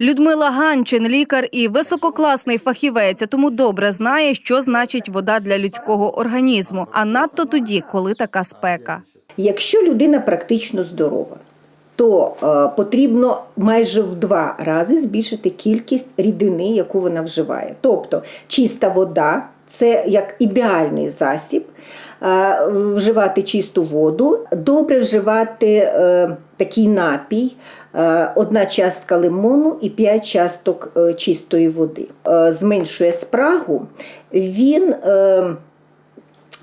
Людмила Ганчин, лікар і висококласний фахівець, тому добре знає, що значить вода для людського організму, а надто тоді, коли така спека. Якщо людина практично здорова, то е, потрібно майже в два рази збільшити кількість рідини, яку вона вживає. Тобто чиста вода це як ідеальний засіб. Е, вживати чисту воду, добре вживати е, такий напій. Е, Одна частка лимону і 5 часток е, чистої води. Е, Зменшує спрагу, він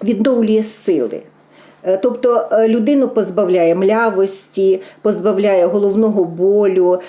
відновлює сили. Тобто людину позбавляє млявості, позбавляє головного болю,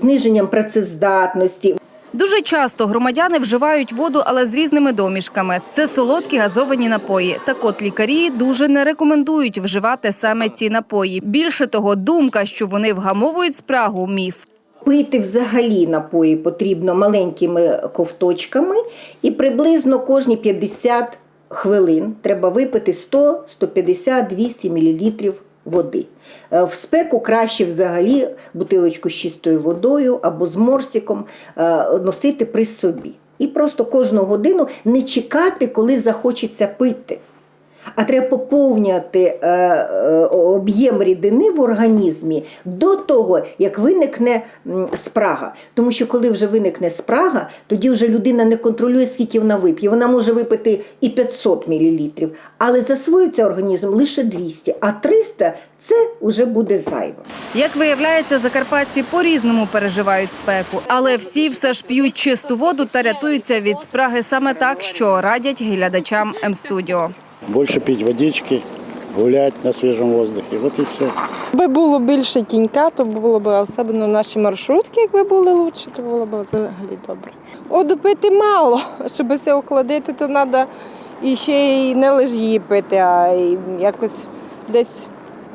зниженням працездатності. Дуже часто громадяни вживають воду, але з різними домішками. Це солодкі газовані напої. Так от лікарі дуже не рекомендують вживати саме ці напої. Більше того, думка, що вони вгамовують спрагу, міф. Пити взагалі напої потрібно маленькими ковточками і приблизно кожні 50 хвилин треба випити 100, 150, 200 мл води. Е, В спеку краще взагалі бутилочку з чистою водою або з морсиком е, носити при собі. І просто кожну годину не чекати, коли захочеться пити. А треба поповнювати е, е, об'єм рідини в організмі до того, як виникне спрага. Тому що коли вже виникне спрага, тоді вже людина не контролює, скільки вона вип'є. Вона може випити і 500 мл, але засвоюється організм лише 200, а 300 – це вже буде зайво. Як виявляється, закарпатці по-різному переживають спеку, але всі все ж п'ють чисту воду та рятуються від спраги саме так, що радять глядачам М-студіо. Больше пить водички, гулять на свежем воздухе. Вот и все. Якби було більше тінька, то було б особливо наші маршрутки, якби були краще, то було б взагалі добре. Воду пити мало, щоб все охладити, то треба і ще й не лише її пити, а й якось десь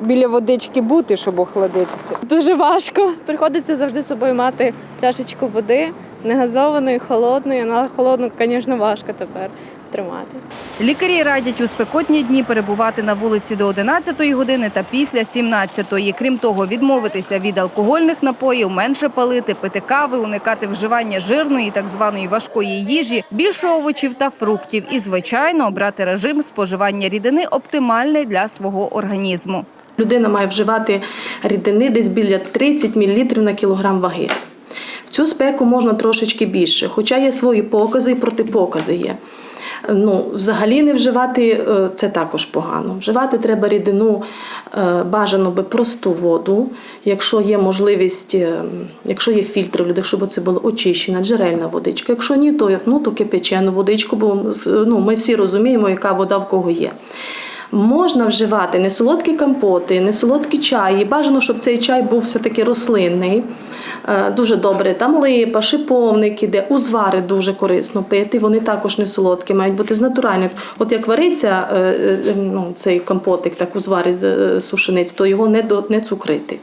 біля водички бути, щоб охладитися. Дуже важко. Приходиться завжди з собою мати пляшечку води, не газованої, холодної, але холодну, звісно, важко тепер тримати. Лікарі радять у спекотні дні перебувати на вулиці до 11 години та після 17-ї. Крім того, відмовитися від алкогольних напоїв, менше палити, пити кави, уникати вживання жирної, так званої важкої їжі, більше овочів та фруктів і, звичайно, обрати режим споживання рідини оптимальний для свого організму. Людина має вживати рідини десь біля 30 мл на кілограм ваги. В цю спеку можна трошечки більше, хоча є свої покази і протипокази є. Ну, взагалі не вживати е, це також погано. Вживати треба рідину е, бажано би просту воду, якщо є можливість, е, якщо є фільтр у людей, щоб це була очищена, джерельна водичка. Якщо ні, то, ну, то кипячену водичку, бо ну, ми всі розуміємо, яка вода в кого є. Можна вживати не солодкі компоти, не солодкі чаї. Бажано, щоб цей чай був все-таки рослинний. Е, Дуже добре. Там липа, шиповник іде, узвари дуже корисно пити. Вони також не солодкі, мають бути з натуральних. От як вариться е, е, ну, цей компотик, так узвари з сушениць, то його не цукрити.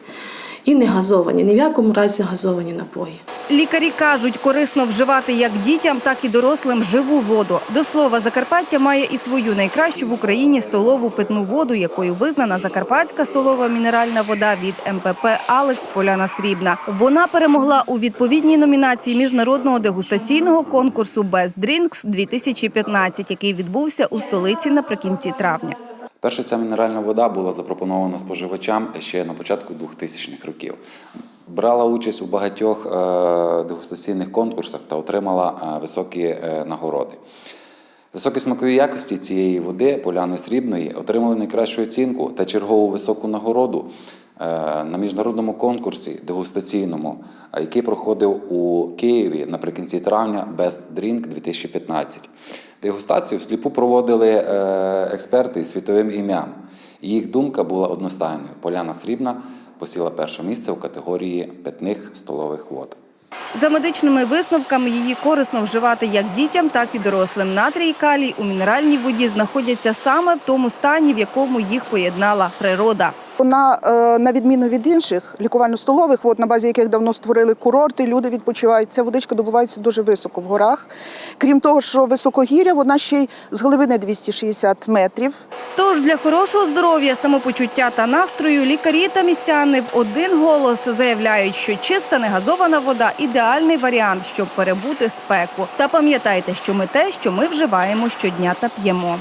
І не газовані, ні в якому разі газовані напої. Лікарі кажуть, корисно вживати як дітям, так і дорослим живу воду. До слова, Закарпаття має і свою найкращу в Україні столову питну воду, якою визнана закарпатська столова мінеральна вода від МПП Алекс Поляна Срібна. Вона перемогла у відповідній номінації міжнародного дегустаційного конкурсу Best Drinks 2015, який відбувся у столиці наприкінці травня. Перша ця мінеральна вода була запропонована споживачам ще на початку 2000-х років. Брала участь у багатьох е, дегустаційних конкурсах та отримала е, високі е, нагороди. Високі смакові якості цієї води, поляни срібної, отримали найкращу оцінку та чергову високу нагороду на міжнародному конкурсі дегустаційному, е, який проходив у Києві наприкінці травня Best Drink 2015. Дегустацію всліпу проводили е, експерти з світовим ім'ям. Їх думка була одностайною. Поляна срібна посіла перше місце у категорії питних столових вод. За медичними висновками її корисно вживати як дітям, так і дорослим. Натрій калій у мінеральній воді знаходяться саме в тому стані, в якому їх поєднала природа. Вона, е, на відміну від інших лікувально-столових вод, на базі яких давно створили курорти, люди відпочивають. Ця водичка добувається дуже високо в горах. Крім того, що високогір'я, вона ще й з глибини 260 метрів. Тож для хорошого здоров'я, самопочуття та настрою лікарі та містяни в один голос заявляють, що чиста негазована вода ідеальний варіант, щоб перебути спеку. Та пам'ятайте, що ми те, що ми вживаємо щодня та п'ємо.